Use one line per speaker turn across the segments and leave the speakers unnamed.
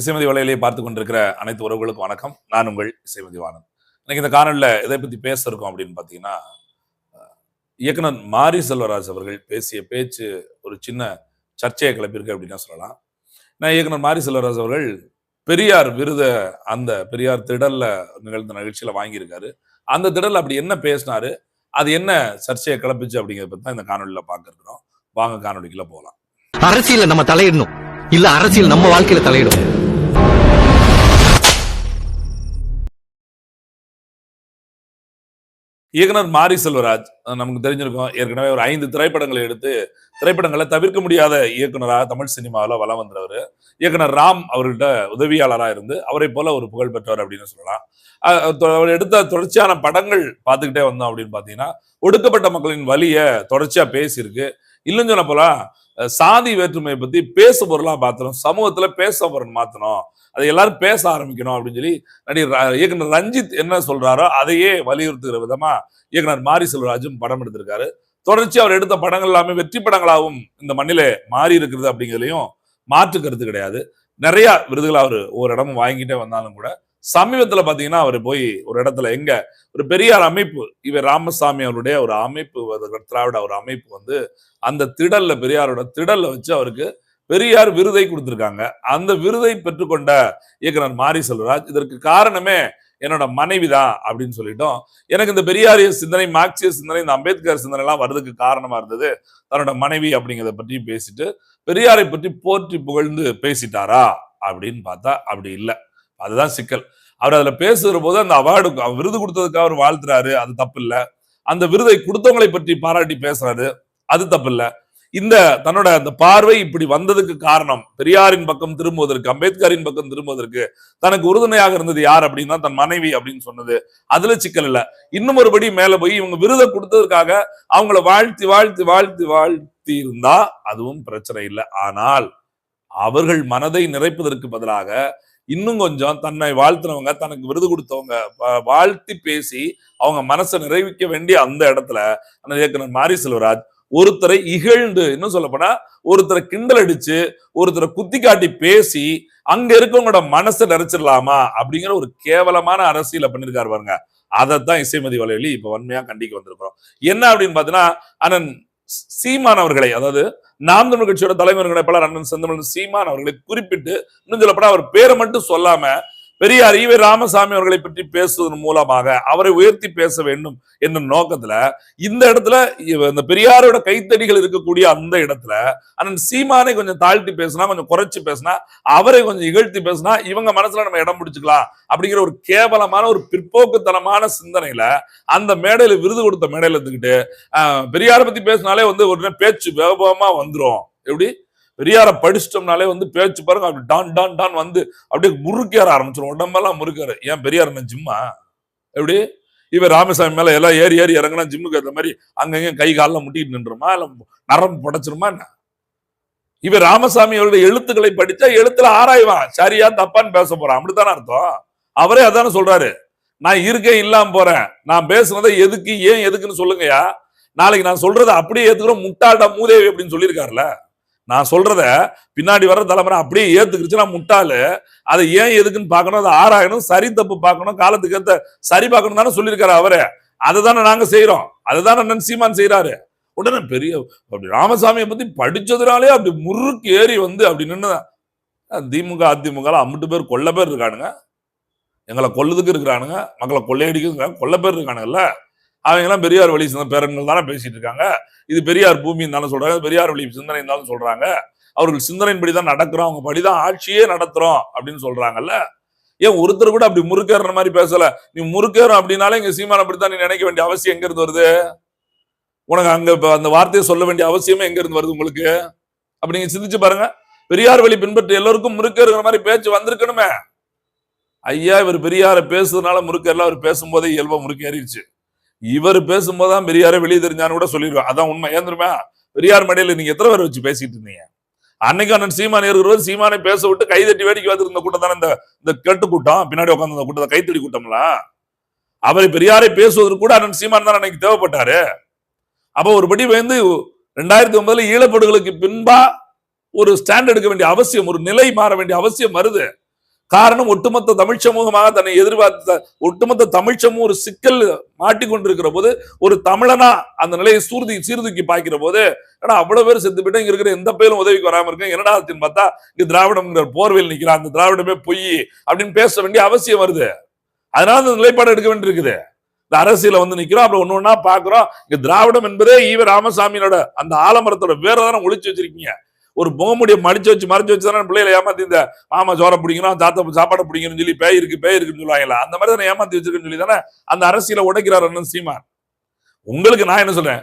இசைமதி வலையிலே பார்த்து கொண்டிருக்கிற அனைத்து உறவுகளுக்கும் வணக்கம். நான் உங்கள் இசைமதி வாணன் இன்னைக்கு இந்த காணொலியில் எதை பத்தி பேச இருக்கோம் அப்படின்னு பார்த்தீங்கன்னா இயக்குனர் மாரி செல்வராஜ் அவர்கள் பேசிய பேச்சு ஒரு சின்ன சர்ச்சையை கிளப்பியிருக்கு அப்படின்னு சொல்லலாம். நான் இயக்குனர் மாரி செல்வராஜ் அவர்கள் பெரியார் விருத அந்த பெரியார் திடல்ல நிகழ்ந்த நிகழ்ச்சியில வாங்கியிருக்காரு. அந்த திடல்ல அப்படி என்ன பேசினாரு அது என்ன சர்ச்சையை கிளப்பிச்சு அப்படிங்கிறத பத்தி தான் இந்த காணொலியில் பார்க்க இருக்கிறோம் வாங்க காணொலிக்குள்ள போகலாம்.
அரசியல நம்ம தலையிடணும். இல்ல அரசியல் நம்ம வாழ்க்கையில தலையிடும்.
இயக்குனர் மாரி செல்வராஜ் நமக்கு தெரிஞ்சிருக்கும் ஏற்கனவே ஒரு ஐந்து திரைப்படங்களை எடுத்து திரைப்படங்களை தவிர்க்க முடியாத இயக்குனராக தமிழ் சினிமாவில் வலம் வந்தவர். இயக்குனர் ராம் அவர்கிட்ட உதவியாளராக இருந்து அவரை போல ஒரு புகழ் பெற்றவர் அப்படின்னு சொல்லலாம். அஹ் அவர் எடுத்த தொடர்ச்சியான படங்கள் பார்த்துக்கிட்டே வந்தோம் அப்படின்னு பார்த்தீங்கன்னா ஒடுக்கப்பட்ட மக்களின் வழியை தொடர்ச்சியா பேசியிருக்கு. இல்லைன்னு சொல்ல போல சாதி வேற்றுமையை பத்தி பேசு பொருளா மாத்தணும் சமூகத்துல பேச பொருள் மாத்தணும். அதை எல்லாரும் பேச ஆரம்பிக்கணும் அப்படின்னு சொல்லி நடிகர் இயக்குனர் ரஞ்சித் என்ன சொல்றாரோ அதையே வலியுறுத்துகிற விதமா இயக்குனர் மாரி செல்வராஜும் படம் எடுத்திருக்காரு. தொடர்ச்சி அவர் எடுத்த படங்கள் எல்லாமே வெற்றி படங்களாகவும் இந்த மண்ணிலே மாறி இருக்கிறது அப்படிங்கிறதுலையும் மாற்று கருத்து கிடையாது. நிறைய விருதுகள் அவர் ஒரு இடமும் வாங்கிட்டே வந்தாலும் கூட சமீபத்தில் பார்த்தீங்கன்னா அவர் போய் ஒரு இடத்துல எங்க? ஒரு பெரியார் அமைப்பு இவர் ராமசாமி அவருடைய ஒரு அமைப்பு திராவிட ஒரு அமைப்பு வந்து அந்த திடல்ல பெரியாரோட திடல்ல வச்சு அவருக்கு பெரியார் விருதை கொடுத்துருக்காங்க. அந்த விருதை பெற்றுக்கொண்ட இயக்குனர் மாரி செல்வராஜ் இதற்கு காரணமே என்னோட மனைவி தான் அப்படின்னு சொல்லிட்டோம். எனக்கு இந்த பெரியாரிய சிந்தனை மார்க்சிய சிந்தனை இந்த அம்பேத்கர் சிந்தனை எல்லாம் வர்றதுக்கு காரணமா இருந்தது. தன்னோட மனைவி அப்படிங்கிறத பற்றி பேசிட்டு பெரியாரை பற்றி போற்றி புகழ்ந்து பேசிட்டாரா அப்படின்னு பார்த்தா அப்படி இல்லை. அதுதான் சிக்கல். அவர் அதுல பேசுகிற போது அந்த அவார்டு விருது கொடுத்ததுக்காக அவர் வாழ்த்துறாரு அது தப்பு இல்லை அந்த விருதை கொடுத்தவங்களை பற்றி பாராட்டி பேசுறாரு அது தப்பு இல்லை இந்த தன்னோட அந்த பார்வை இப்படி வந்ததுக்கு காரணம் பெரியாரின் பக்கம் திரும்புவதற்கு அம்பேத்கரின் பக்கம் திரும்புவதற்கு தனக்கு உறுதுணையாக இருந்தது யார் அப்படின்னா தன் மனைவி அப்படின்னு சொன்னது. அதுல சிக்கல் இல்ல. இன்னும் ஒருபடி மேல போய் இவங்க விருதை கொடுத்ததுக்காக அவங்கள வாழ்த்தி வாழ்த்தி வாழ்த்தி வாழ்த்தி இருந்தா அதுவும் பிரச்சனை இல்லை. ஆனால் அவர்கள் மனதை நிறைப்பதற்கு பதிலாக இன்னும் கொஞ்சம் தன்னை வாழ்த்துனவங்க தனக்கு விருது கொடுத்தவங்க வாழ்த்தி பேசி அவங்க மனசை நிறைவிக்க வேண்டிய அந்த இடத்துல அந்த இயக்குனர் மாரி செல்வராஜ் ஒருத்தரை இகழ்ந்து இன்னும் சொல்ல போனா ஒருத்தரை கிண்டல் அடிச்சு ஒருத்தரை குத்தி காட்டி பேசி அங்க இருக்கவங்களோட மனசை நிறைச்சிடலாமா அப்படிங்கிற ஒரு கேவலமான அரசியலை பண்ணிருக்காரு பாருங்க. அதைத்தான் இசைமதி வலையொலி இப்ப வன்மையா கண்டிக்க வந்திருக்கிறோம். என்ன அப்படின்னு பாத்தீங்கன்னா அண்ணன் சீமான் அவர்களை அதாவது நாம் தமிழ் கட்சியோட தலைவர்களை பலர் அண்ணன் செந்தமிழ் சீமான் அவர்களை குறிப்பிட்டு இன்னும் சொல்லப்பட அவர் பேரை மட்டும் சொல்லாம பெரியார் ஈவே ராமசாமி அவர்களை பற்றி பேசுவதன் மூலமாக அவரை உயர்த்தி பேச வேண்டும் என்ற நோக்கத்துல இந்த இடத்துல இந்த பெரியாரோட கைத்தடிகள் இருக்கக்கூடிய அந்த இடத்துல அண்ணன் சீமானை கொஞ்சம் தாழ்த்தி பேசினா கொஞ்சம் குறைச்சு பேசினா அவரை கொஞ்சம் இகழ்த்தி பேசினா இவங்க மனசுல நம்ம இடம் பிடிச்சுக்கலாம் அப்படிங்கிற ஒரு கேவலமான ஒரு பிற்போக்குத்தனமான சிந்தனையில அந்த மேடையில விருது கொடுத்த மேடையில இருந்துக்கிட்டு ஆஹ், பெரியாரை பத்தி பேசினாலே வந்து ஒரு பேச்சு வேகமா வந்துரும். எப்படி? பெரியார படிச்சிட்டோம்னாலே வந்து பேச்சு பாருங்க அப்படி டான் டான் டான் வந்து அப்படியே முறுக்கேற ஆரம்பிச்சிடும் உடம்பெல்லாம் முறுக்காரு ஏன் பெரியார் என்ன ஜிம்மா? எப்படி? இவர் ராமசாமி மேல எல்லாம் ஏறி ஏறி இறங்கினா ஜிம்முக்கு ஏற்ற மாதிரி அங்கங்க கை காலில் முட்டிட்டு நின்றுமா இல்ல நரம்பு புடைச்சிருமா என்ன? இவர் ராமசாமி அவருடைய எழுத்துக்களை படிச்சா எழுத்துல ஆராய்வான். சரியா தப்பான்னு பேச போறான். அப்படித்தானே அர்த்தம்? அவரே அதானே சொல்றாரு. நான் இருக்கேன் இல்லாம போறேன். நான் பேசுனதை எதுக்கு ஏன் எதுக்குன்னு சொல்லுங்கயா நாளைக்கு நான் சொல்றதை அப்படியே ஏத்துக்கிறோம். முட்டாள்டா மூதேவி அப்படின்னு சொல்லியிருக்காருல்ல நான் சொல்றத பின்னாடி வர்ற தலைமுறை அப்படியே ஏத்துக்கிடுச்சுன்னா முட்டாளு. அதை ஏன் எதுக்குன்னு பார்க்கணும்? அதை ஆராயணும். சரி தப்பு பார்க்கணும். காலத்துக்கு ஏத்த சரி பார்க்கணும் தானே சொல்லியிருக்காரு அவரு. அதை தானே நாங்க செய்யறோம் அதுதானே அண்ணன் சீமான் செய்யறாரு உடனே பெரிய அப்படி ராமசாமியை பத்தி படிச்சதுனாலே அப்படி முறுக்கு ஏறி வந்து அப்படி நின்று திமுக அதிமுக லாம் அம்பிட்டு பேர் கொல்ல பேர் இருக்கானுங்க. எங்களை கொள்ளுதுக்கு இருக்கிறானுங்க. மக்களை கொள்ளையடிக்கிறதுக்கு கொல்ல பேர் இருக்கானுங்கல்ல. அவங்க எல்லாம் பெரியார் வழி சிந்த பேரன்கள் தானே பேசிட்டு இருக்காங்க. இது பெரியார் பூமின்னு தானே சொல்றாங்க பெரியார் வழி சிந்தனை இருந்தாலும் சொல்றாங்க. அவர்கள் சிந்தனையின்படி தான் நடக்கிறோம் அவங்க படிதான் ஆட்சியே நடத்துறோம் அப்படின்னு சொல்றாங்கல்ல. ஏன் ஒருத்தர் கூட அப்படி முறுக்கேற மாதிரி பேசல? நீ முறுக்கேறும் அப்படின்னாலே இங்க சீமான் அப்படித்தான் நீ நினைக்க வேண்டிய அவசியம் எங்க இருந்து வருது? உனக்கு அங்க அந்த வார்த்தையை சொல்ல வேண்டிய அவசியமே எங்க இருந்து வருது உங்களுக்கு? அப்படி நீங்க சிந்திச்சு பாருங்க. பெரியார் வழி பின்பற்றி எல்லோருக்கும் முறுக்கேறுகிற மாதிரி பேச்சு வந்திருக்கணுமே. ஐயா இவர் பெரியாரை பேசுறதுனால முறுக்கேறல அவர் பேசும்போதே இயல்பா முறுக்கேறிடுச்சு இவர் பேசும்போதுதான் பெரியாரை வெளியே தெரிஞ்சான்னு கூட சொல்லிடுவேன் அதான் உண்மை. ஏன் பெரியார் மடையில நீங்க எத்தனை பேர் வச்சு பேசிட்டு இருந்தீங்க? அன்னைக்கு அண்ணன் சீமான் இருக்கிறவர் சீமானை பேச விட்டு கைதட்டி வேடிக்கை பார்த்துட்டு கூட்டம் தானே இந்த இந்த கெட்டு கூட்டம்? பின்னாடி உட்காந்து இந்த கூட்டத்தை கைத்தடி கூட்டம்லாம் அவரை பெரியாரை பேசுவதற்கு கூட அண்ணன் சீமான் தான் அன்னைக்கு தேவைப்பட்டாரு. அப்போ ஒருபடி வந்து ரெண்டாயிரத்தி ஒன்பதுல ஈழப்படுகளுக்கு பின்பா ஒரு ஸ்டாண்ட் எடுக்க வேண்டிய அவசியம் ஒரு நிலை மாற வேண்டிய அவசியம் வருது. காரணம் ஒட்டுமொத்த தமிழ் சமூகமாக தன்னை எதிர்பார்த்த ஒட்டுமொத்த தமிழ் சமூகம் ஒரு சிக்கல் மாட்டிக்கொண்டிருக்கிற போது ஒரு தமிழனா அந்த நிலையை சூர்தி சீர்தூக்கி பாய்க்கிற போது ஏன்னா அவ்வளவு பேர் செத்து போயிட்டு இங்க இருக்கிற எந்த பேரும் உதவிக்கு வராம இருக்கேன் என்னடா பார்த்தா இங்க திராவிடம்ங்கிற போர்வையில் நிக்கிறான் அந்த திராவிடமே பொய் அப்படின்னு பேச வேண்டிய அவசியம் வருது. அதனால அந்த நிலைப்பாடு எடுக்க வேண்டியிருக்குது. இந்த அரசியல வந்து நிக்கிறோம் அப்புறம் ஒன்னு ஒன்னா பாக்குறோம். இங்க திராவிடம் என்பதே ஈவ ராமசாமியோட அந்த ஆலமரத்தோட வேற தானே ஒளிச்சு வச்சிருக்கீங்க. ஒரு முகமுடிய மடிச்சு வச்சு மறைச்சு வச்சு தானே பிள்ளைகளை ஏமாத்தி இந்த மாமா சோற பிடிக்கணும் தாத்தா சாப்பாடு பிடிக்கணும்னு சொல்லி பேய் இருக்கு பேய் இருக்குன்னு சொல்லுவாங்களா அந்த மாதிரி தானே ஏமாத்தி வச்சிருக்குன்னு சொல்லி தானே அந்த அரசியலை உடைக்கிறார் அண்ணன் சீமான். உங்களுக்கு நான் என்ன சொல்றேன்?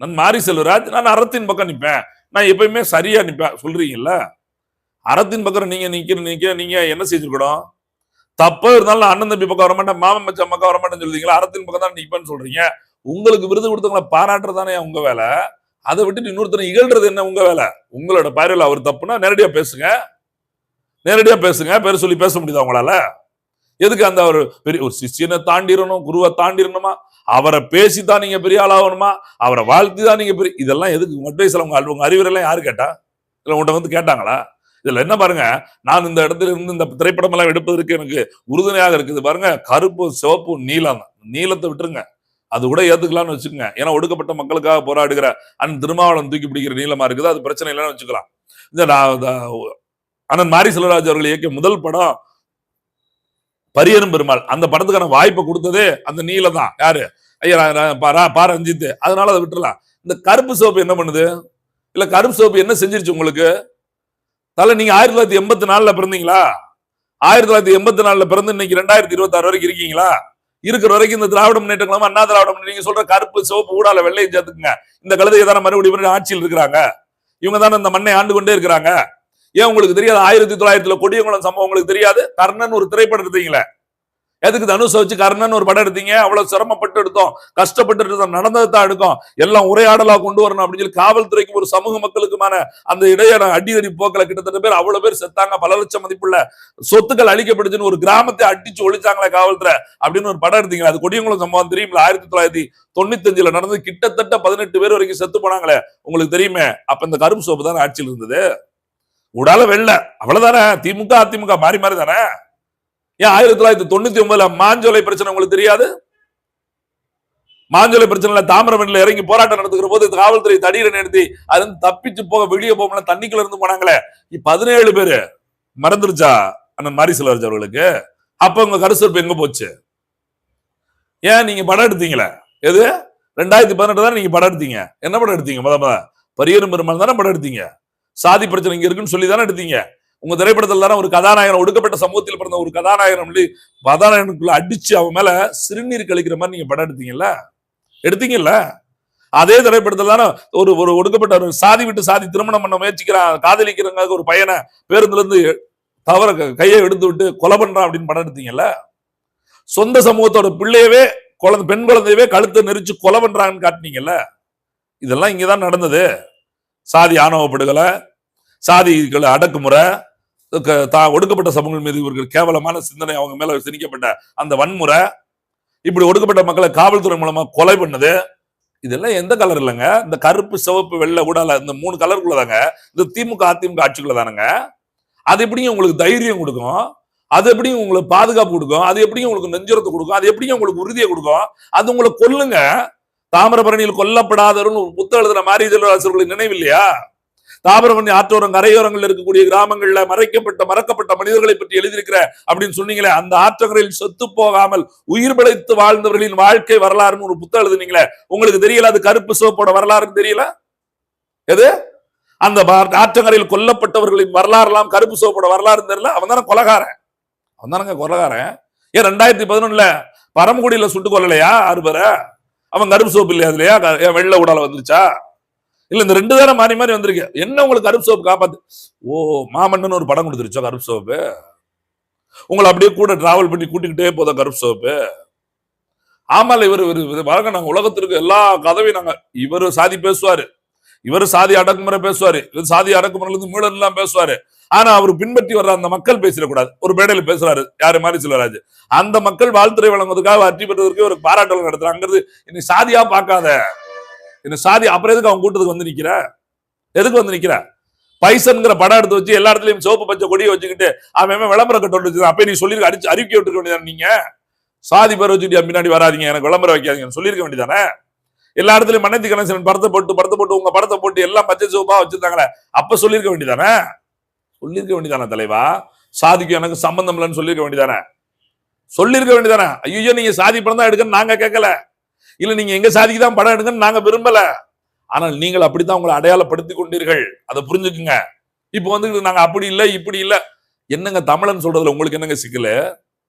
நான் மாரி செல்வராஜ் நான் அறத்தின் பக்கம் நிற்பேன் நான் எப்பயுமே சரியா நிற்பேன் சொல்றீங்கல்ல? அறத்தின் பக்கம் நீங்க நிக்கிற நீங்க நீங்க என்ன செஞ்சிருக்கணும்? தப்பா இருந்தாலும் அண்ணன் தம்பி பக்கம் வரமாட்டேன் மாமன் மச்சான் பக்கம் வர மாட்டேன்னு சொல்றீங்களா? அறத்தின் பக்கம் தான் நிற்பேன்னு சொல்றீங்க. உங்களுக்கு விருது கொடுத்தவங்களை பாராட்டுறதானே உங்க வேலை? அதை விட்டுட்டு இன்னொருத்தனை இகழ்றது என்ன உங்க வேலை? உங்களோட பார்வையில் அவர் தப்புனா நேரடியா பேசுங்க. நேரடியா பேசுங்க. பேர் சொல்லி பேச முடியுதா உங்களால? எதுக்கு அந்த ஒரு பெரிய ஒரு சிஷியனை தாண்டிடணும் குருவை தாண்டிடணுமா? அவரை பேசி தான் நீங்க பெரிய ஆளாகணுமா? அவரை வாழ்த்தி தான் நீங்க பெரிய இதெல்லாம் எதுக்கு? உங்க அட்வைஸ்ல உங்க உங்க அறிவுரைலாம் யாரு கேட்டா? இல்லை உங்கள்கிட்ட வந்து கேட்டாங்களா? இதுல என்ன பாருங்க நான் இந்த இடத்துல இருந்து இந்த திரைப்படம் எல்லாம் எடுப்பதற்கு எனக்கு உறுதுணையாக இருக்குது. பாருங்க கருப்பு சிவப்பு நீலம். தான். நீலத்தை விட்டுருங்க. அது கூட ஏத்துக்கலாம்னு வச்சுக்கோங்க. ஏன்னா ஒடுக்கப்பட்ட மக்களுக்காக போராடுகிற அண்ணன் திருமாவளம் தூக்கி பிடிக்கிற நீளமா இருக்குது. அது பிரச்சனை இல்லைன்னு வச்சுக்கலாம். இந்த நான் அண்ணன் மாரி செல்வராஜ் அவர்கள் இயக்கிய முதல் படம் பரியரும் பெருமாள். அந்த படத்துக்கான வாய்ப்பை கொடுத்ததே அந்த நீலம் தான். யாரு? ஐயா பா- ரா- பா அதனால அதை விட்டுலாம் இந்த கருப்பு சோப்பு என்ன பண்ணுது? இல்ல கருப்பு சோப்பு என்ன செஞ்சிருச்சு உங்களுக்கு? தலை நீங்க ஆயிரத்தி தொள்ளாயிரத்தி எண்பத்தி நாலுல பிறந்தீங்களா? ஆயிரத்தி தொள்ளாயிரத்தி எண்பத்தி நாலுல பிறந்து இன்னைக்கு ரெண்டாயிரத்தி இருபத்தி ஆறு வரைக்கும் இருக்கீங்களா? இருக்கிற வரைக்கும் இந்த திராவிட முன்னேற்ற கழகம் அண்ணா திராவிட நீங்க சொல்ற கருப்பு சிவப்பு ஊடால வெள்ளையும் சேர்த்துக்குங்க. இந்த கழுதையை தானே மறுபடியும் மறுபடியும் ஆட்சியில் இருக்கிறாங்க? இவங்க தானே இந்த மண்ணை ஆண்டு கொண்டே இருக்கிறாங்க? ஏன் உங்களுக்கு தெரியாது? ஆயிரத்தி தொள்ளாயிரத்துல கொடியங்குளம் சம்பவம் உங்களுக்கு தெரியாது? கர்ணன் ஒரு திரைப்படம் எடுத்தீங்களே. எதுக்கு தனுஷை வச்சு கர்ணன் ஒரு படம் எடுத்தீங்க? அவ்வளவு சிரமப்பட்டு எடுத்தோம். கஷ்டப்பட்டு எடுத்தோம். நடந்ததை தான் எடுக்கும். எல்லாம் உரையாடலா கொண்டு வரணும் அப்படின்னு சொல்லி காவல்துறைக்கு ஒரு சமூக மக்களுக்குமான அந்த இடையான அடிதடி போக்கில். கிட்டத்தட்ட பேர் அவ்வளவு பேர் செத்தாங்க. பல லட்சம் மதிப்புள்ள சொத்துக்கள் அழிக்கப்படுச்சுன்னு ஒரு கிராமத்தை அடிச்சு ஒழிச்சாங்களே காவல்துறை அப்படின்னு ஒரு படம் எடுத்தீங்க அது கொடியங்குளம் சம்பவம் தெரியுங்களா ஆயிரத்தி தொள்ளாயிரத்தி தொண்ணூத்தி அஞ்சுல நடந்து கிட்டத்தட்ட பதினெட்டு பேர் வரைக்கும் செத்து போனாங்களே. உங்களுக்கு தெரியுமே? அப்ப இந்த கரும்பு சோப்பு தானே ஆட்சியில் இருந்தது? உடால வெள்ள அவ்வளவுதானே? திமுக அதிமுக மாறி மாறி தானே? ஏன் ஆயிரத்தி தொள்ளாயிரத்தி தொண்ணூத்தி ஒன்பதுல மாஞ்சோலை பிரச்சனை உங்களுக்கு தெரியாது? மாஞ்சோலை பிரச்சனைல தாமிரபரணில இறங்கி போராட்டம் நடத்துகிற போது காவல்துறை தடியரை நிறுத்தி அது தப்பிச்சு போக வெளியே போகல தண்ணிக்குள்ள இருந்து போனாங்களே. இப்ப பதினேழு பேரு மறந்துருச்சா? அண்ணன் மாரி செல்வராஜ் அவர்களுக்கு. அப்ப உங்க கருசொருப்பு எங்க போச்சு? ஏன் நீங்க படம் எடுத்தீங்களே? எது? ரெண்டாயிரத்தி பதினெட்டு தான் நீங்க படம் எடுத்தீங்க. என்ன படம் எடுத்தீங்க? முத முத பரியரும் பெருமாள் தானே படம் எடுத்தீங்க. சாதி பிரச்சனை இங்க இருக்குன்னு சொல்லி தானே எடுத்தீங்க. உங்க திரைப்படத்தில் தானே ஒரு கதாநாயகன் ஒடுக்கப்பட்ட சமூகத்தில் பிறந்த ஒரு கதாநாயகன் சொல்லி கதாநாயகனுக்குள்ள அடிச்சு அவன் மேல சிறுநீர் கழிக்கிற மாதிரி நீங்க படம் எடுத்தீங்கல்ல? எடுத்தீங்கல்ல? அதே திரைப்படத்தில் தானே ஒரு ஒரு ஒடுக்கப்பட்ட ஒரு சாதி விட்டு சாதி திருமணம் பண்ண முயற்சிக்கிறான் காதலிக்கிறங்க ஒரு பையனை பேருந்துல இருந்து தவற க- கையை எடுத்து விட்டு கொலை பண்றான் அப்படின்னு படம் எடுத்தீங்கல்ல? சொந்த சமூகத்தோட பிள்ளையவே குழந்தை பெண் குழந்தையவே கழுத்தை நெரிச்சு கொலை பண்றாங்கன்னு காட்டினீங்கல்ல? இதெல்லாம் இங்கதான் நடந்தது. சாதி ஆணவப்படுகலை சாதிகளை அடக்குமுறை தா ஒடுக்கப்பட்ட சமூகங்கள் மீது இவர்கள் கேவலமான சிந்தனை அவங்க மேல திணிக்கப்பட்ட அந்த வன்முறை இப்படி ஒடுக்கப்பட்ட மக்களை காவல்துறை மூலமா கொலை பண்ணது இதெல்லாம் எந்த கலர் இல்லைங்க? இந்த கருப்பு சிவப்பு வெள்ளை ஊடால இந்த மூணு கலருக்குள்ளதாங்க இந்த திமுக அதிமுக ஆட்சிக்குள்ள தானங்க? அது எப்படியும் உங்களுக்கு தைரியம் கொடுக்கும்? அது எப்படியும் உங்களுக்கு பாதுகாப்பு கொடுக்கும்? அது எப்படியும் உங்களுக்கு நெஞ்சுரத்தை கொடுக்கும்? அது எப்படியும் உங்களுக்கு உறுதியை கொடுக்கும்? அது உங்களை கொல்லுங்க. தாமிரபரணியில் கொல்லப்படாதவர்கள் ஒரு புத்தகம் எழுதுன மாரி செல்வராசர்களுக்கு நினைவு இல்லையா? தாமிரபரணி ஆற்றோரம் கரையோரங்கள் இருக்கக்கூடிய கிராமங்கள்ல மறைக்கப்பட்ட மறக்கப்பட்ட மனிதர்களை பற்றி எழுதியிருக்கிற அப்படின்னு சொன்னீங்களே அந்த ஆற்றங்கரையில் செத்து போகாமல் உயிர் பிழைத்து வாழ்ந்தவர்களின் வாழ்க்கை வரலாறுன்னு ஒரு புத்தகம் எழுதுனீங்களே உங்களுக்கு தெரியல அது கருப்பு சிவப்போட வரலாறுன்னு தெரியல? எது? அந்த ஆற்றங்கரையில் கொல்லப்பட்டவர்களின் வரலாறுலாம் கருப்பு சிவப்போட வரலாறு தெரியல? அவன் தானே கொலகாரன். அவன் தானங்க கொலகாரன். ஏன் ரெண்டாயிரத்தி பதினொன்னுல பரமக்குடியில சுட்டு கொல்லலையா அறுபரை அவன் கருப்பு சோப்பு இல்லையா அதுலயா? வெள்ள உடலை வந்துருச்சா? இல்ல இந்த ரெண்டு தானே மாறி மாறி வந்திருக்கு. என்ன உங்களுக்கு கருப்பு சோப்பு காப்பாத்து? ஓ மாமன்னன் ஒரு படம் கொடுத்துருச்சோ கருப்பு சோப்பு உங்களை அப்படியே கூட டிராவல் பண்ணி கூட்டிக்கிட்டே போதும் கருப்பு சோப்பு ஆமால இவர் இவர் பாருங்க நாங்க உலகத்திற்கு எல்லா கதவையும் நாங்க இவர் சாதி பேசுவாரு. இவர் சாதி அடக்குமுறை பேசுவாரு. இவர் சாதி அடக்குமுறையில இருந்து மீளல் எல்லாம் பேசுவாரு. ஆனா அவர் பின்பற்றி வர்ற அந்த மக்கள் பேசிடக்கூடாது. ஒரு மேடையில பேசுறாரு யாரு மாதிரி செல்வராஜ். அந்த மக்கள் வாழ்த்துறை வழங்குவதற்காக வெற்றி பெற்றதற்கு ஒரு பாராட்டல் நடத்துறாங்கிறது இன்னைக்கு சாதியா பார்க்காத. இந்த சாதி அப்புறம் எதுக்கு அவங்க கூட்டத்துக்கு வந்து நிக்கிற? எதுக்கு வந்து நிக்கிற? பைசன்கிற படம் எடுத்து வச்சு எல்லா இடத்துலயும் சிவப்பு பச்சை கொடியை வச்சுக்கிட்டு அவன் விளம்பரம் கட்டு வச்சு அப்ப நீ சொல்லிருக்க அடிச்சு அறிக்கை விட்டுருக்க வேண்டியதானே நீங்க? சாதி பேர் வச்சுட்டு பின்னாடி வராதீங்க எனக்கு விளம்பரம் வைக்காதீங்கன்னு சொல்லியிருக்க வேண்டியதானே எல்லா இடத்துலயும் மன்னத்தி கணேசன் படத்தை போட்டு படத்தை போட்டு உங்க படத்தை போட்டு எல்லாம் பச்சை சிவப்பா வச்சிருந்தாங்களே அப்ப சொல்லியிருக்க வேண்டியதானே சொல்லியிருக்க வேண்டியதானே தலைவா? சாதிக்கும் எனக்கு சம்பந்தம் இல்லைன்னு சொல்லியிருக்க வேண்டியதானே சொல்லியிருக்க வேண்டியதானே ஐயோ நீங்க சாதி படம் தான் எடுக்கன்னு நாங்க கேட்கல. இல்லை நீங்கள் எங்கள் சாதிக்கு தான் படம் எடுங்கன்னு நாங்கள் விரும்பலை. ஆனால் நீங்கள் அப்படித்தான் உங்களை அடையாளப்படுத்திக் கொண்டீர்கள். அதை புரிஞ்சுக்குங்க. இப்போ வந்து நாங்கள் அப்படி இல்லை இப்படி இல்லை. என்னங்க தமிழன் சொல்றதுல உங்களுக்கு என்னங்க சிக்கலு?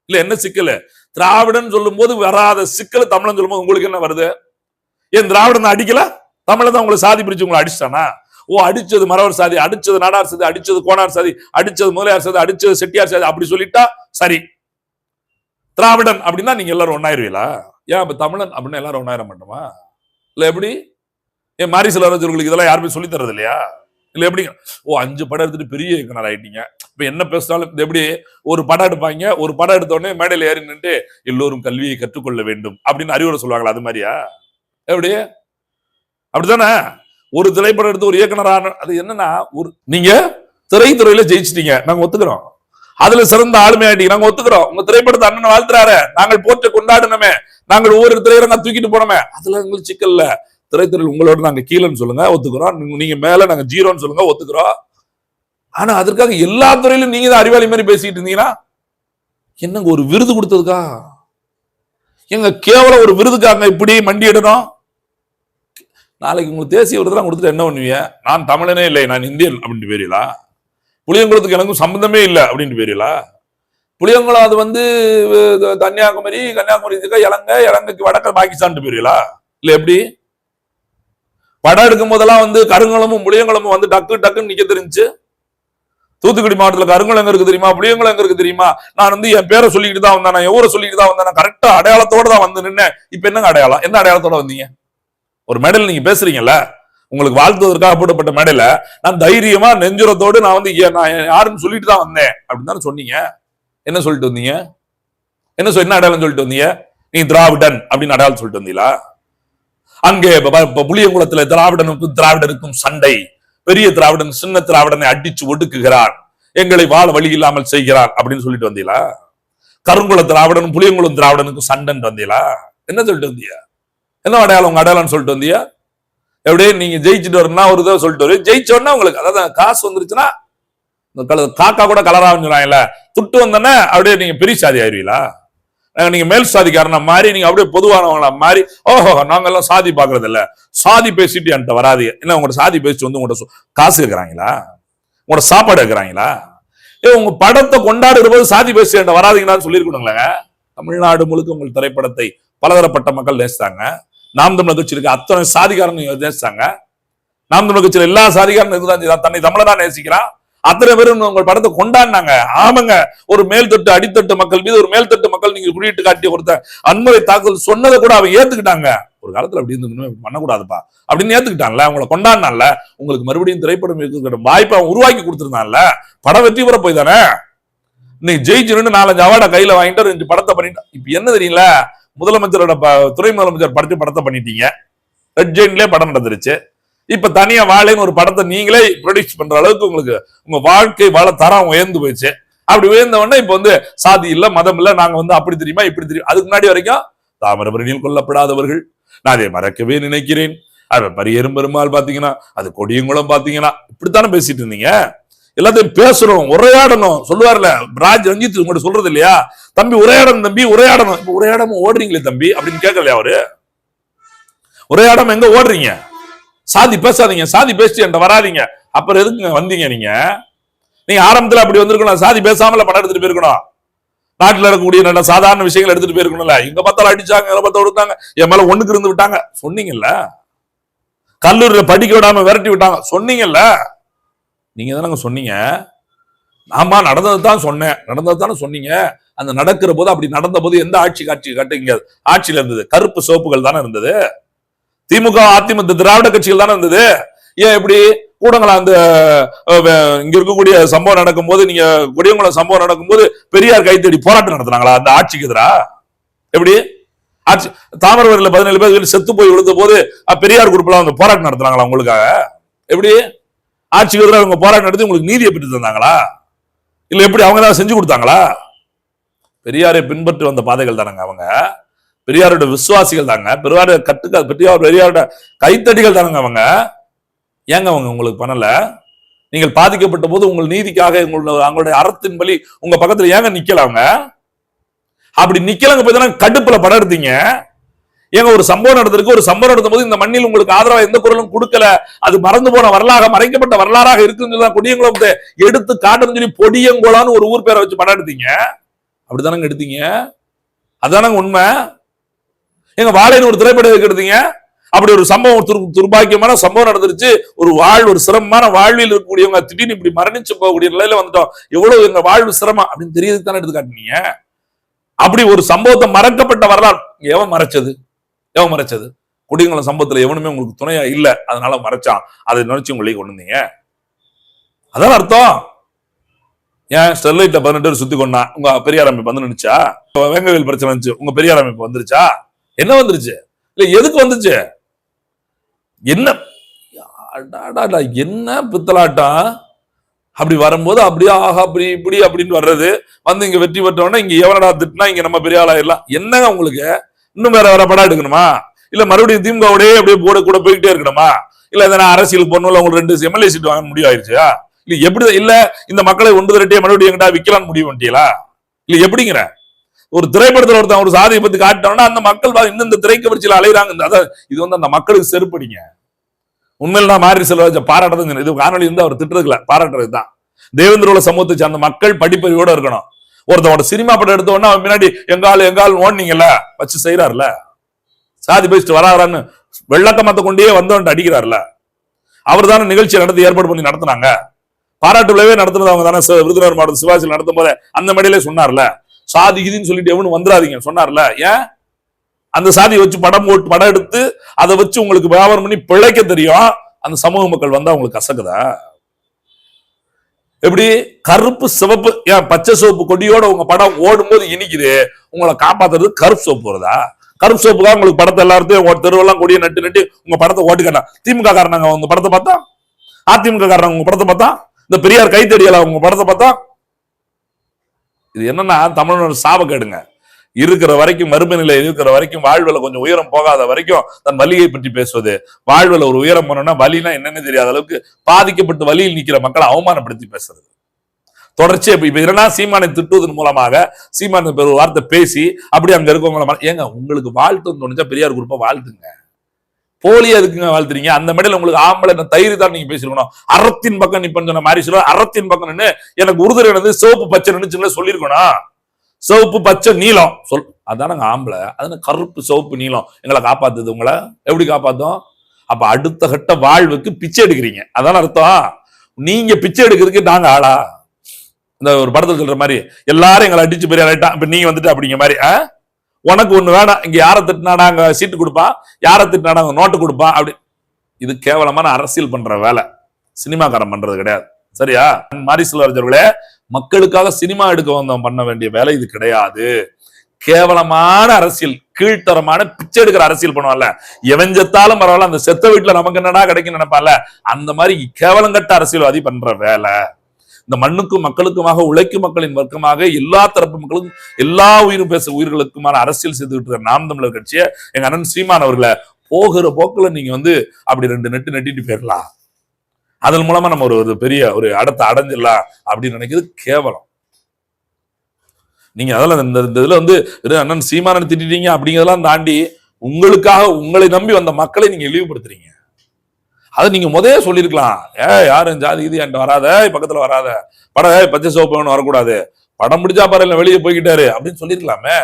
இல்லை என்ன சிக்கலு? திராவிடன் சொல்லும் போது வராத சிக்கல் தமிழன் சொல்லும்போது உங்களுக்கு என்ன வருது? ஏன் திராவிடன் அடிக்கல? தமிழன் தான் உங்களை சாதி பிரிச்சு உங்களை அடிச்சிட்டானா? ஓ அடிச்சது மறவர் சாதி அடிச்சது நாடார் சாதி அடிச்சது கோனார் சாதி அடிச்சது முதலியார் சாதி அடிச்சது செட்டியார் சாதி அப்படி சொல்லிட்டா சரி. திராவிடன் அப்படின்னா நீங்க எல்லாரும் ஒன்னாயிருவீங்களா ஏன் இப்போ தமிழன் அப்படின்னு எல்லாரும் ஒன்றாயிரம் மாட்டோமா இல்லை எப்படி? ஏன் மாரி செல்வராஜர்களுக்கு இதெல்லாம் யாருமே சொல்லி தரது இல்லையா இல்லை எப்படிங்க ஓ அஞ்சு படம் எடுத்துட்டு பெரிய இயக்குனர் ஆயிட்டீங்க. இப்போ என்ன பேசினாலும் இது எப்படி? ஒரு படம் எடுப்பாங்க. ஒரு படம் எடுத்த உடனே ஏறி நின்று எல்லோரும் கல்வியை கற்றுக்கொள்ள வேண்டும் அப்படின்னு அறிவுரை சொல்லுவாங்களா அது மாதிரியா? எப்படி? அப்படித்தானே? ஒரு திரைப்படம் எடுத்து ஒரு இயக்குனரான அது என்னன்னா ஒரு நீங்க திரைத்துறையில ஜெயிச்சிட்டீங்க. நாங்க ஒத்துக்கிறோம். அதுல சிறந்த ஆளுமை ஆயிட்டீங்க. நாங்க ஒத்துக்கிறோம். உங்க திரைப்படத்தை அண்ணன் வாழ்த்துறாரு. நாங்கள் போற்ற கொண்டாடணுமே நாங்கள் ஒவ்வொரு திரையரங்க தூக்கிட்டு போனோமே. அதுல எங்களுக்கு சிக்கல்ல திரைத்துறையில் உங்களோட நாங்க கீழேன்னு சொல்லுங்க ஒத்துக்கிறோம். நீங்க- மேல நாங்க ஜீரோன்னு சொல்லுங்க ஒத்துக்கிறோம். ஆனா அதற்காக எல்லா துறையிலும் நீங்க தான் அறிவாளி மாதிரி பேசிட்டு இருந்தீங்கன்னா என்னங்க ஒரு விருது கொடுத்ததுக்கா? எங்க கேவலம் ஒரு விருதுக்காங்க இப்படி மண்டியிடணும் நாளைக்கு உங்களுக்கு தேசிய விருதுலாம் கொடுத்துட்டு என்ன பண்ணுவீங்க? நான் தமிழனே இல்லை நான் இந்தியன் அப்படின்ட்டு பேரியலா புளியங்குளத்துக்கு எனக்கும் சம்மந்தமே இல்லை அப்படின்ட்டு பேரியலா புளியங்குளம் அது வந்து கன்னியாகுமரி கன்னியாகுமரி இருக்க இலங்கை இலங்கைக்கு வடக்க பாகிஸ்தான் பேரியலா இல்லை எப்படி? படம் எடுக்கும் போதெல்லாம் வந்து கருங்குளமும் புளியங்குளமும் வந்து டக்கு டக்குன்னு நிக்க தெரிஞ்சு. தூத்துக்குடி மாவட்டத்தில் கருங்குளம் எங்க இருக்கு தெரியுமா? புளியங்குளம் எங்க இருக்கு தெரியுமா? நான் வந்து என் பேரை சொல்லிக்கிட்டு தான் வந்தேன். நான் என் ஊரை தான் வந்தேன்? கரெக்டாக அடையாளத்தோடு தான் வந்து நின்னேன். இப்போ என்னங்க அடையாளம்? என்ன அடையாளத்தோட வந்தீங்க? ஒரு மெடல் நீங்க பேசுறீங்கல்ல? உங்களுக்கு வாழ்த்துவதற்காக போடப்பட்ட மேடையில நான் தைரியமா நெஞ்சுரத்தோடு நான் வந்து நான் யாருன்னு சொல்லிட்டு தான் வந்தேன். அப்படின்னு தானே சொன்னீங்க. என்ன சொல்லிட்டு வந்தீங்க? என்ன சொல் என்ன அடையாளம் சொல்லிட்டு வந்தீங்க? நீ திராவிடன் அப்படின்னு அடையாளம் சொல்லிட்டு வந்தீங்களா? அங்கே புளியங்குளத்துல திராவிடனுக்கும் திராவிடனுக்கும் சண்டை. பெரிய திராவிடன் சின்ன திராவிடனை அடிச்சு ஒடுக்குகிறான். எங்களை வாழ வழி இல்லாமல் செய்கிறான் அப்படின்னு சொல்லிட்டு வந்தீங்களா? கருங்குள திராவிடனும் புளியங்குளம் திராவிடனுக்கும் சண்டைன்னு வந்தீங்களா? என்ன சொல்லிட்டு வந்தியா என்ன அடையாளம் உங்க அடையாளம்னு சொல்லிட்டு வந்தியா எப்படி நீங்க ஜெயிச்சுட்டு வரணும்னா ஒரு தடவை சொல்லிட்டு வரும் ஜெயிச்ச உங்களுக்கு அதாவது காசு வந்துருச்சுன்னா இந்த காக்கா கூட கலரான்னு சொன்னாங்கல்ல துட்டு வந்தோடனே அப்படியே நீங்க பெரிய சாதி ஆயிருவீங்களா? நீங்க மேல் சாதிக்காரனா மாறி நீங்க அப்படியே பொதுவானவங்களா மாறி ஓஹோ நாங்கெல்லாம் சாதி பாக்குறது இல்ல சாதி பேசிட்டு என்கிட்ட வராது என்ன உங்களோட சாதி பேசிட்டு வந்து உங்களோட சொ- காசு இருக்கிறாங்களா உங்களோட சாப்பாடு இருக்கிறாங்களா ஏ உங்க படத்தை கொண்டாடுற போது சாதி பேசி என்கிட்ட வராதீங்கன்னு சொல்லியிருக்கணுங்களேங்க தமிழ்நாடு முழுக்க உங்கள் திரைப்படத்தை பலதரப்பட்ட மக்கள் நேசித்தாங்க நாம் தமிழர் கட்சி அத்தனை சாதிகாரங்க நேசிச்சாங்க. நாம் தமிழர் கட்சியில் எல்லா சாதிகாரனும் இதுதான் தன்னை தமிழரா நேசிக்கிறான். அத்தனை பேரும் உங்கள் படத்தை கொண்டாடினாங்க. ஆமாங்க ஒரு மேல்தட்டு அடித்தட்டு மக்கள் மீது ஒரு மேல்தட்டு மக்கள் நீங்க குறியிட்டு காட்டி ஒருத்தன் அன்முறை தாக்குதல் சொன்னதை கூட அவன் ஏத்துக்கிட்டாங்க. ஒரு காலத்துல அப்படி இருந்து பண்ணக்கூடாதுப்பா. அப்படின்னு ஏத்துக்கிட்டான்ல அவங்கள கொண்டாடினால உங்களுக்கு மறுபடியும் திரைப்படம் இருக்கிற வாய்ப்பை அவன் உருவாக்கி கொடுத்துருந்தான்ல படம் வெற்றி பெற போய் தானே? நீ ஜெயிச்சுன்னு நாலஞ்சு அவார்டை கையில வாங்கிட்டு ரெண்டு படத்தை பண்ணிட்டான் இப்ப என்ன தெரியல முதலமைச்சரோட ப- முதலமைச்சர் படத்தை படத்தை பண்ணிட்டீங்க. ரெட் ஜெயின்லயே படம் நடந்துருச்சு. இப்ப தனியா வாழைன்னு ஒரு படத்தை நீங்களே ப்ரொடியூஸ் பண்ற அளவுக்கு உங்களுக்கு உங்க வாழ்க்கை வாழ தரம் உயர்ந்து போயிடுச்சு. அப்படி உயர்ந்த உடனே இப்ப வந்து சாதி இல்ல மதம் இல்ல நாங்க வந்து அப்படி தெரியுமா இப்படி தெரியும். அதுக்கு முன்னாடி வரைக்கும் தாமிரபரணியில் கொல்லப்படாதவர்கள். நான் அதை மறக்கவே நினைக்கிறேன். அது பரியரும் பெருமாள் பாத்தீங்கன்னா அது கொடியங்குளம் பாத்தீங்கன்னா இப்படித்தானே பேசிட்டு இருந்தீங்க? எல்லாத்தையும் பேசணும் உரையாடணும். சொல்லுவார்ல ராஜ் ரஞ்சித் உங்கள்ட்ட சொல்றது இல்லையா? தம்பி உரையாடணும் தம்பி உரையாடணும். இப்ப உரையாடமும் ஓடுறீங்களே தம்பி அப்படின்னு கேட்கலையா அவரு? உரையாடம் எங்க ஓடுறீங்க? சாதி பேசாதீங்க சாதி பேசிட்டு என்கிட்ட வராதீங்க. அப்புறம் எதுக்குங்க வந்தீங்க நீங்க? நீங்க ஆரம்பத்துல அப்படி வந்திருக்கணும் சாதி பேசாமல படம் எடுத்துட்டு போயிருக்கணும். நாட்டில் இருக்கக்கூடிய நல்ல சாதாரண விஷயங்கள் எடுத்துட்டு போயிருக்கணும்ல. இங்க பார்த்தாலும் அடிச்சாங்க இங்க பார்த்தா விட்டாங்க என் மேல ஒண்ணுக்கு இருந்து விட்டாங்க. சொன்னீங்கல்ல? கல்லூரியில படிக்க விடாம விரட்டி விட்டாங்க. சொன்னீங்கல்ல? நீங்கள் தானங்க சொன்னீங்க? ஆமா நடந்தது தான் சொன்னேன். நடந்தது தானே சொன்னீங்க. அந்த நடக்கிற போது அப்படி நடந்த போது எந்த ஆட்சி காட்சி காட்டுங்க ஆட்சியில இருந்தது. கருப்பு சோப்புகள் தானே இருந்தது? திமுக அதிமுக திராவிட கட்சிகள் தானே இருந்தது? ஏன் இப்படி கூடங்களா அந்த இங்க இருக்கக்கூடிய சம்பவம் நடக்கும்போது நீங்க கொடியங்குளம் சம்பவம் நடக்கும்போது பெரியார் கைத்தடி போராட்டம் நடத்துனாங்களா? அந்த ஆட்சிக்கு எதிரா? எப்படி? ஆட்சி தாமரவரில் பதினேழு பேர் செத்து போய் விழுந்த போது பெரியார் குரூப்ல வந்து போராட்டம் நடத்துனாங்களா உங்களுக்காக? எப்படி? ஆட்சிக்கு எதிராக அவங்க போராட்டம் நடத்தி உங்களுக்கு நீதியை பெற்று தந்தாங்களா? இல்லை எப்படி அவங்க தான் செஞ்சு கொடுத்தாங்களா? பெரியாரை பின்பற்றி வந்த பாதைகள் தானங்க அவங்க. பெரியாரோட விசுவாசிகள் தாங்க. பெரியார கட்டுக்க பெரியார் பெரியாரோட கைத்தடிகள் தானங்க அவங்க. ஏங்க அவங்க உங்களுக்கு பண்ணல? நீங்கள் பாதிக்கப்பட்ட போது உங்கள் நீதிக்காக உங்களோட அவங்களுடைய அறத்தின் பலி உங்க பக்கத்துல ஏங்க நிக்கல அவங்க? அப்படி நிக்கலங்க போய் தானே கடுப்புல படம் எடுத்தீங்க. ஏங்க ஒரு சம்பவம் நடந்திருக்கு. ஒரு சம்பவம் நடத்தும் போது இந்த மண்ணில் உங்களுக்கு ஆதரவாக எந்த குரலும் கொடுக்கல. அது மறந்து போன வரலாறு மறைக்கப்பட்ட வரலாறாக இருக்குன்னு சொல்லி தான் கொடியங்குளம் எடுத்து காட்டுன்னு சொல்லி பொடியங்குளான்னு ஒரு ஊர் பேரை வச்சு படம் எடுத்தீங்க. அப்படிதானங்க எடுத்தீங்க? அதுதானங்க உண்மை? எங்க வாழைன்னு ஒரு திரைப்படம் எதுக்கு எடுத்தீங்க? அப்படி ஒரு சம்பவம் துர் துர்பாக்கியமான சம்பவம் நடந்துருச்சு. ஒரு வாழ் ஒரு சிரமமான வாழ்வில் இருக்கக்கூடியவங்க திடீர்னு இப்படி மரணிச்சு போகக்கூடிய நிலையில வந்துட்டோம். எவ்வளவு எங்க வாழ்வு சிரமம் அப்படின்னு தெரியறதுக்கு தானே எடுத்து காட்டுனீங்க? அப்படி ஒரு சம்பவத்தை மறக்கப்பட்ட வரலாறு எவன் மறைச்சது? எவன் மறைச்சது? குடியங்குளம் சம்பவத்துல எவனுமே உங்களுக்கு துணையா இல்ல. அதனால மறைச்சான். அதை நினைச்சு உங்களை கொண்டு வந்தீங்க அதான் அர்த்தம். ஏன்? ஸ்டெர்லைட்ல பதினெட்டு பேர் சுத்தி கொண்டா உங்க பெரியார் அமைப்பு வந்து நினைச்சா வேங்கவேல் பிரச்சனை இருந்துச்சு உங்க பெரியார் அமைப்பு வந்துருச்சா? என்ன வந்துருச்சு? இல்ல எதுக்கு வந்துச்சு? என்ன? என்ன பித்தலாட்டம் அப்படி வரும்போது அப்படியே ஆஹா அப்படி இப்படி அப்படின்னு வர்றது. வந்து இங்க வெற்றி பெற்றவொடனே இங்க எவனடா திட்டினா இங்க நம்ம பெரிய ஆளாயிடலாம் என்னங்க உங்களுக்கு? இன்னும் வேற வேற படம் எடுக்கணுமா? இல்ல மறுபடியும் திமுகவுடைய அப்படியே போட கூட போய்கிட்டே இருக்கணுமா? இல்ல எதனா அரசியல் பொண்ணுல உங்களுக்கு ரெண்டு எம்எல்ஏ சீட் வாங்க முடிவு ஆயிடுச்சா இல்ல எப்படி இல்ல இந்த மக்களை ஒன்று திரட்டிய மறுபடியும் எங்கிட்ட விற்கலாம் முடிவு பண்ணிட்டீங்களா? இல்ல எப்படிங்கிற? ஒரு திரைப்படத்துல ஒருத்தன் ஒரு சாதியை பத்தி காட்டினோம்னா அந்த மக்கள் பா- இன்னும் இந்த திரைக்க அலைகிறாங்க அதான் இது வந்து அந்த மக்களுக்கு செருப்படிங்க. உண்மையில நான் மாறி செல்வராஜ பாராட்டுறது இது காணொலி இருந்து அவர் திட்டுறதுல பாராட்டுறது தான். தேவேந்திரோட சமூகத்தை சார்ந்த மக்கள் படிப்பறிவோட இருக்கணும். ஒருத்தவனோட சினிமா படம் எடுத்த உடனே அவன் பின்னாடி எங்கால் எங்கால் ஓடுனீங்கல்ல? வச்சு செய்யறாருல சாதி பேசிட்டு வராறான்னு மத்த கொண்டே வந்தவன்ட்டு அடிக்கிறாருல. அவர் தானே நிகழ்ச்சி நடத்தி ஏற்பாடு பண்ணி நடத்தினாங்க. பாராட்டு விழாவே நடத்துனது அவங்க தானே விருதுநகர் மாவட்டம் சிவாஜியில் நடத்தும் போதே அந்த மேடையிலே சொன்னார்ல. சாதி இதுன்னு சொல்லிட்டு எவனு வந்துடாதீங்க சொன்னார்ல. ஏன்? அந்த சாதியை வச்சு படம் போட்டு படம் எடுத்து அதை வச்சு உங்களுக்கு வியாபாரம் பண்ணி பிழைக்க தெரியும். அந்த சமூக மக்கள் வந்தா உங்களுக்கு கசக்குதா எப்படி? கருப்பு சிவப்பு. ஏன் பச்சை சிவப்பு கொடியோட உங்க படம் ஓடும்போது இனிக்குது. உங்களை காப்பாத்துறது கருப்பு சிவப்பு வருதா கருப்பு சிவப்புக்காக உங்களுக்கு படத்தை எல்லாத்தையும் ஓ- தெருவெல்லாம் கொடியை நட்டு நட்டு உங்க படத்தை ஓட்டுக்கட்டா திமுக காரணங்க உங்க படத்தை பார்த்தா? அதிமுக காரணங்க உங்க படத்தை பார்த்தா? இந்த பெரியார் கைத்தடியல உங்க படத்தை பார்த்தா? இது என்னன்னா தமிழனோட சாபக்கேடுங்க இருக்கிற வரைக்கும் மறுமை நிலை இருக்கிற வரைக்கும் வாழ்வில் கொஞ்சம் உயரம் போகாத வரைக்கும் தன் வலியை பற்றி பேசுவது. வாழ்வில் ஒரு உயரம் போனோம்னா வலினா என்னன்னு தெரியாத அளவுக்கு பாதிக்கப்பட்டு வழியில் நிற்கிற மக்களை அவமானப்படுத்தி பேசுறது. தொடர்ச்சியா இப்ப இதெல்லாம் என்னன்னா சீமானை திட்டுவதன் மூலமாக சீமான ஒரு வார்த்தை பேசி அப்படி அங்க இருக்கவங்கள ஏங்க உங்களுக்கு வாழ்த்து தோணுச்சா பெரியார் குரூப்பை வாழ்த்துங்க. போலியா இருக்குங்க வாழ்த்துறீங்க. அந்த மேடையில் உங்களுக்கு ஆம்பளை இந்த தயிர் தான் நீங்க பேசிருக்கணும். அறத்தின் பக்கம் நிப்பன்னு சொன்ன மாதிரி சொல்ல அறத்தின் பக்கம் எனக்கு உறுதுறை என்னது சிவப்பு பச்சை நினைச்சுல சொல்லியிருக்கணும். சிவப்பு பச்சை நீளம் சொல் அதானங்க ஆம்பளை. அதான கருப்பு சிவப்பு நீளம் எங்களை காப்பாத்துது உங்களை. எப்படி காப்பாத்தோம்? அப்ப அடுத்த கட்ட வாழ்வுக்கு பிச்சை எடுக்கிறீங்க. அதான அர்த்தம்? நீங்க பிச்சை எடுக்கிறதுக்கு நாங்க ஆளா? இந்த ஒரு படத்தில் சொல்ற மாதிரி எல்லாரும் எங்களை அடிச்சு பெரிய ஆயிட்டான் இப்ப நீங்க வந்துட்டு அப்படிங்க மாதிரி ஆ? உனக்கு ஒண்ணு வேணாம். இங்க யாரை திட்டினாடா அங்க சீட்டு கொடுப்பான் யாரை திட்டினாடா அங்க நோட்டு கொடுப்பான் அப்படி. இது கேவலமான அரசியல் பண்ற வேலை. சினிமாக்காரன் பண்றது கிடையாது. சரியா? மாரி செல்வராஜர்களே மக்களுக்காக சினிமா எடுக்க வந்தவன் பண்ண வேண்டிய வேலை இது கிடையாது. கேவலமான அரசியல் கீழ்த்தரமான பிச்சை எடுக்கிற அரசியல் பண்ணுவான்ல. எவன் செத்தாலும் பரவாயில்ல அந்த செத்த வீட்டுல நமக்கு என்னடா கிடைக்கும் நினைப்பால அந்த மாதிரி கேவலங்கட்ட அரசியல்வாதி பண்ற வேலை. இந்த மண்ணுக்கும் மக்களுக்குமாக உழைக்கும் மக்களின் வர்க்கமாக எல்லா தரப்பு மக்களுக்கும் எல்லா உயிரும் பேச உயிர்களுக்குமான அரசியல் செய்துகிட்டு இருக்கிற நாம் தமிழர் கட்சியை எங்க அண்ணன் சீமான் அவர்களை போகிற போக்குல நீங்க வந்து அப்படி ரெண்டு நெட்டு நட்டிட்டு போயிடலாம் அதன் மூலமா நம்ம ஒரு ஒரு பெரிய ஒரு இடத்தை அடைஞ்சிடலாம் அப்படின்னு நினைக்கிறது கேவலம். நீங்க அதெல்லாம் இந்த இந்த இதுல வந்து அண்ணன் சீமானன் திட்டீங்க அப்படிங்கிறதெல்லாம் தாண்டி உங்களுக்காக உங்களை நம்பி வந்த மக்களை நீங்க இழிவுபடுத்துறீங்க. அதை நீங்க முதவே சொல்லியிருக்கலாம். ஏ யாரும் ஜாதி இது என்கிட்ட வராத. பக்கத்துல வராத. படம் பச்சை சோப்பு வரக்கூடாது. படம் முடிச்சா பாரு வெளியே போய்கிட்டாரு அப்படின்னு சொல்லியிருக்கலாமே.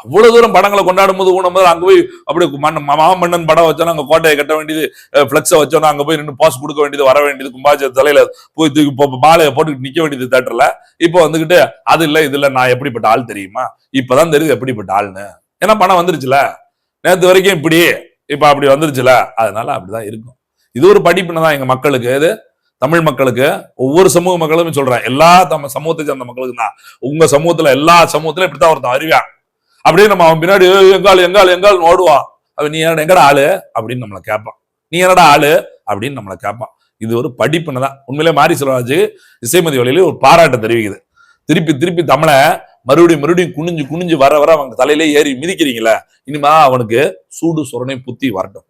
அவ்வளவு தூரம் படங்களை கொண்டாடும் போது ஊனம் போது அங்க போய் அப்படியே மன்னன் மாமன்னன் படம் வச்சோன்னா அங்க கோட்டையை கட்ட வேண்டியது ஃப்ளெக்ஸை வச்சோன்னா அங்க போய் நின்று பாஸ் கொடுக்க வேண்டியது வர வேண்டியது கும்பாச்ச தலையில போய் தூக்கி போ- மாலையை போட்டு நிக்க வேண்டியது தேட்டர்ல இப்போ வந்துகிட்டு அது இல்ல இது இல்ல நான் எப்படிப்பட்ட ஆள் தெரியுமா? இப்பதான் தெரியுது எப்படிப்பட்ட ஆள்னு. ஏன்னா பணம் வந்துருச்சுல. நேத்து வரைக்கும் இப்படி இப்ப அப்படி வந்துருச்சுல. அதனால அப்படிதான் இருக்கும். இது ஒரு படிப்புன்னு தான் எங்க மக்களுக்கு. இது தமிழ் மக்களுக்கு ஒவ்வொரு சமூக மக்களுமே சொல்றேன். எல்லா தம் சமூகத்தை சேர்ந்த மக்களுக்கு தான். உங்க சமூகத்துல எல்லா சமூகத்திலும் இப்படித்தான் ஒருத்தன் அறிவான் அப்படியே நம்ம அவன் பின்னாடி எங்கால் எங்கால் எங்கால் ஓடுவான். அவன் நீ என்னடா எங்கடா ஆளு? அப்படின்னு நம்மளை கேட்பான். நீ என்னடா ஆளு? அப்படின்னு நம்மளை கேட்பான். இது ஒரு படிப்புன்னு தான். உண்மையிலே மாரி செல்வராஜ் இசைமதி வழியில ஒரு பாராட்டை தெரிவிக்குது. திருப்பி திருப்பி தமிழை மறுபடியும் மறுபடியும் குனிஞ்சு குனிஞ்சு வர வர அவங்க தலையிலே ஏறி மிதிக்கிறீங்களே இனிமே அவனுக்கு சூடு சொரணை புத்தி வரட்டும்.